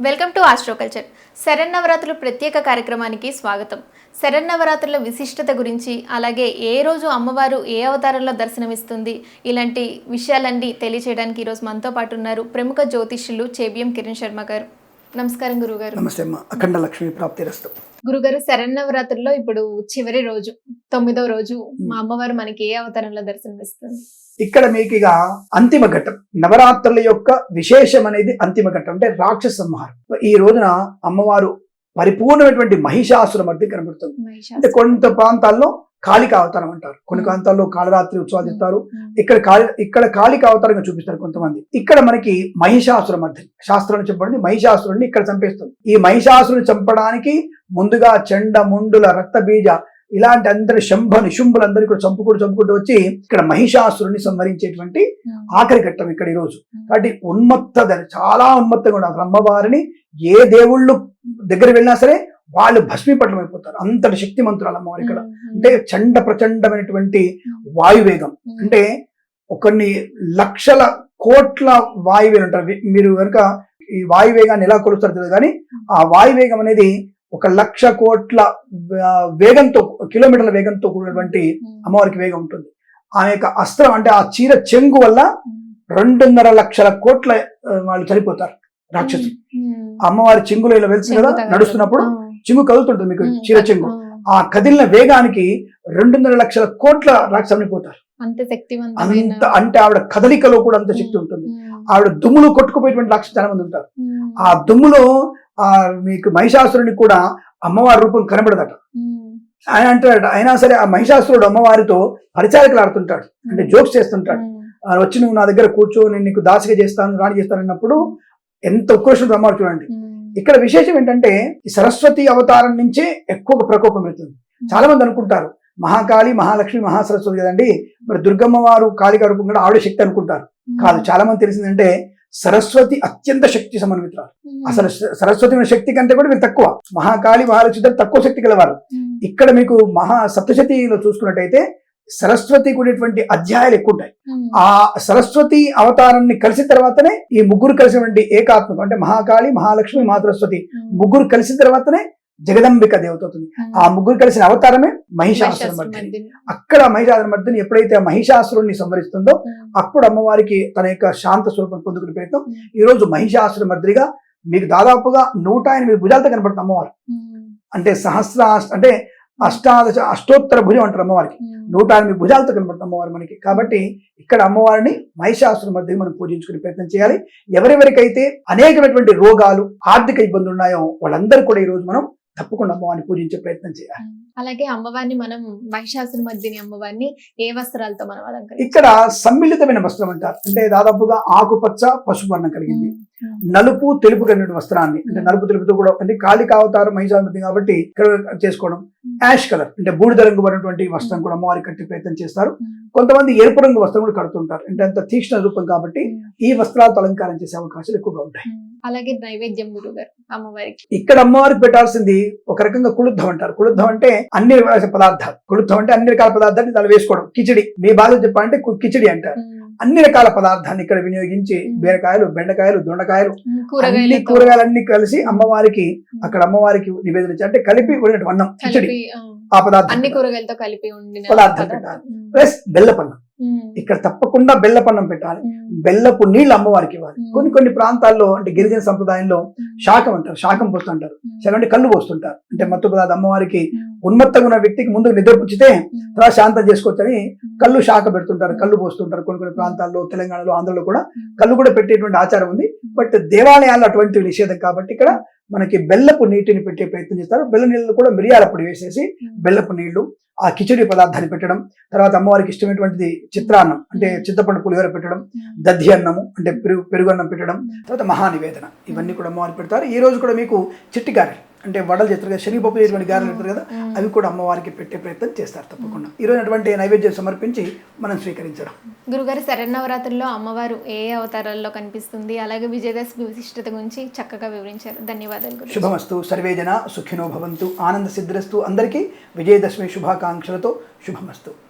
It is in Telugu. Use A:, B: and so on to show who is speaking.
A: Welcome to ఆస్ట్రోకల్చర్. శరన్నవరాత్రులు ప్రత్యేక కార్యక్రమానికి స్వాగతం. శరన్నవరాత్రుల విశిష్టత గురించి అలాగే ఏ రోజు అమ్మవారు ఏ అవతారంలో దర్శనమిస్తుంది ఇలాంటి విషయాలన్నీ తెలియచేయడానికి ఈరోజు మనతో పాటు ఉన్నారు ప్రముఖ జ్యోతిష్యులు చేబియం కిరణ్ శర్మ గారు. నమస్కారం గురుగారు.
B: నమస్తే అమ్మ. అఖండ లక్ష్మి ప్రాప్తిరస్తు
A: గురుగారు శరన్నవరాత్రుల్లో ఇప్పుడు చివరి రోజు తొమ్మిదో రోజు మా అమ్మవారు మనకి ఏ అవతారంలో దర్శనమిస్తుంది?
B: ఇక్కడ మీకు ఇక అంతిమ ఘట్టం. నవరాత్రుల యొక్క విశేషం అనేది అంతిమ ఘట్టం. అంటే రాక్షస సంహారం. ఈ రోజున అమ్మవారు పరిపూర్ణమైనటువంటి మహిషాసుర మధ్య కనబడుతుంది. అంటే. కొంత ప్రాంతాల్లో కాళిక అవతారం అంటారు. కొన్ని. ప్రాంతాల్లో కాళరాత్రి ఉత్సవాలు చెప్తారు ఇక్కడ కాళి ఇక్కడ కాళిక అవతారంగా చూపిస్తారు కొంతమంది. ఇక్కడ మనకి మహిషాసుర మధ్య శాస్త్రంలో చెప్పబడింది. మహిషాసురుడిని ఇక్కడ చంపేస్తుంది ఈ మహిషాసురుని చంపడానికి ముందుగా చెండ ముండుల రక్త బీజ ఇలాంటి అందరి శంభ నిశుంభులందరికీ కూడా చంపుకుంటూ చంపుకుంటూ వచ్చి ఇక్కడ మహిషాసురుని సంహరించేటువంటి ఆఖరి ఘట్టం ఇక్కడ ఈ రోజు. కాబట్టి ఉన్మత్త చాలా ఉన్మత్తంగా ఉన్నారు అమ్మవారిని ఏ దేవుళ్ళు దగ్గర వెళ్ళినా సరే వాళ్ళు భస్మీపట్లం అయిపోతారు అంతటి శక్తిమంతురాలు అమ్మవారు ఇక్కడ. అంటే చండ ప్రచండమైనటువంటి వాయువేగం. అంటే కొన్ని లక్షల కోట్ల వాయువేలు ఉంటారు వి- మీరు కనుక ఈ వాయువేగాన్ని ఎలా కొలుస్తారో తెలియదు కానీ ఆ వాయువేగం అనేది ఒక లక్ష కోట్ల ఆ, వేగంతో కిలోమీటర్ల వేగంతో కూడినటువంటి అమ్మవారికి వేగం ఉంటుంది. ఆమె యొక్క అస్త్రం అంటే ఆ చీర చెంగు వల్ల రెండున్నర లక్షల కోట్ల ఆ, వాళ్ళు చనిపోతారు రాక్షసులు. ఆ అమ్మవారి చెంగులో ఇలా వెళ్తుంది కదా. నడుస్తున్నప్పుడు
A: ఆ,
B: చెంగు కదులుతుంటుంది మీకు చీర చెంగు
A: ఆ,
B: కదిలిన వేగానికి రెండున్నర లక్షల కోట్ల రాక్షసులు పోతారు
A: అంత శక్తివంతమైన
B: అంత అంటే ఆవిడ కదలికలో కూడా అంత శక్తి ఉంటుంది. ఆవిడ దుమ్ములు కొట్టుకుపోయేటువంటి రాక్షసు చాలా మంది ఉంటారు ఆ దుమ్ములో ఆ మీకు మహిషాసురుని కూడా అమ్మవారి రూపం కనబడదట. ఆయన అంటాడు అయినా సరే ఆ మహిషాసురుడు అమ్మవారితో పరిచారికలు ఆడుతుంటాడు. అంటే జోక్స్ చేస్తుంటాడు. వచ్చి నువ్వు నా దగ్గర కూర్చో నేను నీకు దాసిగా చేస్తాను రాణి చేస్తాను అన్నప్పుడు ఎంత ఉక్రోషం అమ్మవారు చూడండి. ఇక్కడ విశేషం ఏంటంటే ఈ సరస్వతి అవతారం నుంచే ఎక్కువ ప్రకోపం పెడుతుంది చాలా మంది అనుకుంటారు మహాకాళి మహాలక్ష్మి మహాసరస్వతి కదండి మరి దుర్గమ్మ వారు కాళిక రూపం కూడా ఆవిడ శక్తి అనుకుంటారు. కాదు చాలా మంది తెలిసిందంటే సరస్వతి అత్యంత శక్తి సమన్వితురాలు. అసలు సరస్వతి శక్తి కంటే కూడా వీళ్ళు తక్కువ. మహాకాళి మహాలక్ష్మి తక్కువ శక్తి గలవారు. ఇక్కడ మీకు మహా సప్తశతిలో చూసుకున్నట్టయితే సరస్వతి కూడినటువంటి అధ్యాయాలు ఎక్కువ ఉంటాయి ఆ సరస్వతి అవతారాన్ని కలిసిన తర్వాతనే ఈ ముగ్గురు కలిసినటువంటి ఏకాత్మకం అంటే మహాకాళి మహాలక్ష్మి మహాసరస్వతి ముగ్గురు కలిసిన తర్వాతనే జగదంబిక దేవత అవుతుంది ఆ ముగ్గురు కలిసిన అవతారమే మహిషాసుర
A: మహిషాసుర
B: మర్దిని.
A: మర్దిని.
B: అక్కడ మహిషాసుర మర్దిని ఎప్పుడైతే ఆ మహిషాసురుణ్ణి సంవరిస్తుందో అప్పుడు అమ్మవారికి తన యొక్క శాంత స్వరూపం పొందుకునే ప్రయత్నం. ఈ రోజు మహిషాసుర మర్దినిగా మీకు దాదాపుగా నూట ఎనిమిది భుజాలతో కనబడుతుంది అమ్మవారు. అంటే సహస్ర అంటే అష్టాదశ అష్టోత్తర భుజం అంటారు అమ్మవారికి. నూట ఎనిమిది భుజాలతో కనబడుతుంది అమ్మవారు మనకి. కాబట్టి ఇక్కడ అమ్మవారిని మహిషాసుర మధ్య మనం పూజించుకునే ప్రయత్నం చేయాలి. ఎవరెవరికైతే అనేకమైనటువంటి రోగాలు ఆర్థిక ఇబ్బందులు ఉన్నాయో వాళ్ళందరూ కూడా ఈ రోజు మనం తప్పకుండా అమ్మవారిని పూజించే ప్రయత్నం చేయాలి.
A: అలాగే అమ్మవారిని మనం మహిషాసుర మధ్యని అమ్మవారిని ఏ వస్త్రాలతో మనం
B: ఇక్కడ సమ్మిళితమైన వస్త్రం అంటారు. అంటే దాదాపుగా ఆకుపచ్చ పసుపు వర్ణం కలిగింది. నలుపు తెలుపు కలిగిన వస్త్రాన్ని. అంటే నలుపు తెలుపుతో కూడా అంటే కాళిక అవతారం మహిషాసురమర్దిని కాబట్టి ఇక్కడ చేసుకోవడం. యాష్ కలర్ అంటే బూడిద రంగు పడినటువంటి వస్త్రం కూడా అమ్మవారికి కట్టే ప్రయత్నం చేస్తారు. కొంతమంది ఎరుపు రంగు వస్త్రం కూడా కడుతుంటారు. అంటే అంత తీక్ష్ణ రూపం కాబట్టి ఈ వస్త్రాలతో అలంకారం చేసే అవకాశాలు ఎక్కువగా ఉంటాయి.
A: అలాగే నైవేద్యం గురుగారు అమ్మవారికి.
B: ఇక్కడ అమ్మవారికి పెట్టాల్సింది ఒక రకంగా కుళుద్ధం అంటారు. కుళుద్ధం అంటే అన్ని రకాల పదార్థాలు. కుళుద్ధం అంటే అన్ని రకాల పదార్థాలు దాన్ని వేసుకోవడం. కిచిడి. మీ భాష చెప్పాలంటే కిచిడి అంటారు. అన్ని రకాల పదార్థాన్ని ఇక్కడ వినియోగించి. బీరకాయలు బెండకాయలు దొండకాయలు అన్ని కూరగాయలన్నీ కలిసి అమ్మవారికి అక్కడ అమ్మవారికి నివేదన. అంటే కలిపి వండినట్టు అన్నం
A: ఆ,
B: పదార్థం.
A: అన్ని కూరగాయలతో కలిపి
B: పదార్థం ప్లస్ బెల్లపన్నం. ఇక్కడ తప్పకుండా బెల్లపన్నం పెట్టాలి. బెల్లపు నీళ్ళు అమ్మవారికి ఇవ్వాలి. కొన్ని కొన్ని ప్రాంతాల్లో అంటే గిరిజన సంప్రదాయంలో శాకం అంటారు శాకం పోస్తుంటారు. అంటే కళ్ళు పోస్తుంటారు. అంటే మత్తు పదార్థం అమ్మవారికి ఉన్మత్తంగా ఉన్న వ్యక్తికి ముందు నిద్రపుచ్చితే తర్వాత శాంతం చేసుకోవచ్చని కళ్ళు శాఖ పెడుతుంటారు కళ్ళు పోస్తుంటారు. కొన్ని కొన్ని ప్రాంతాల్లో తెలంగాణలో ఆంధ్రలో కూడా కళ్ళు కూడా పెట్టేటువంటి ఆచారం ఉంది. బట్ దేవాలయాల్లో అటువంటి నిషేధం కాబట్టి ఇక్కడ మనకి బెల్లపు నీటిని పెట్టే ప్రయత్నం చేస్తారు. బెల్ల నీళ్ళు కూడా మిరియాల పొడి వేసేసి బెల్లపు నీళ్ళు ఆ కిచడి పదార్థాన్ని పెట్టడం తర్వాత అమ్మవారికి ఇష్టమైనటువంటిది చిత్రాన్నం అంటే చింతపండు పులిహోర పెట్టడం దధి అన్నము అంటే పెరుగు పెరుగు అన్నం పెట్టడం తర్వాత మహానివేదన ఇవన్నీ కూడా అమ్మవారికి పెడతారు. ఈ రోజు కూడా మీకు చిట్టి గారెలు అంటే వడలు చేస్తారు కదా శనగపప్పు చేసినటువంటి గారెలు పెడతారు కదా. అవి కూడా అమ్మవారికి పెట్టే ప్రయత్నం చేస్తారు తప్పకుండా. ఈ రోజు అటువంటి నైవేద్యం సమర్పించి మనం స్వీకరించడం.
A: గురుగారు శరన్నవరాత్రుల్లో అమ్మవారు ఏ అవతారాల్లో కనిపిస్తుంది? అలాగే విజయదశమి విశిష్టత గురించి చక్కగా వివరించారు. ధన్యవాదాలు. గురు
B: శుభమస్తు సర్వే జన సుఖినో భవంతు ఆనంద సిద్ధిరస్తు అందరికీ విజయదశమి శుభాకాంక్షలతో శుభమస్తు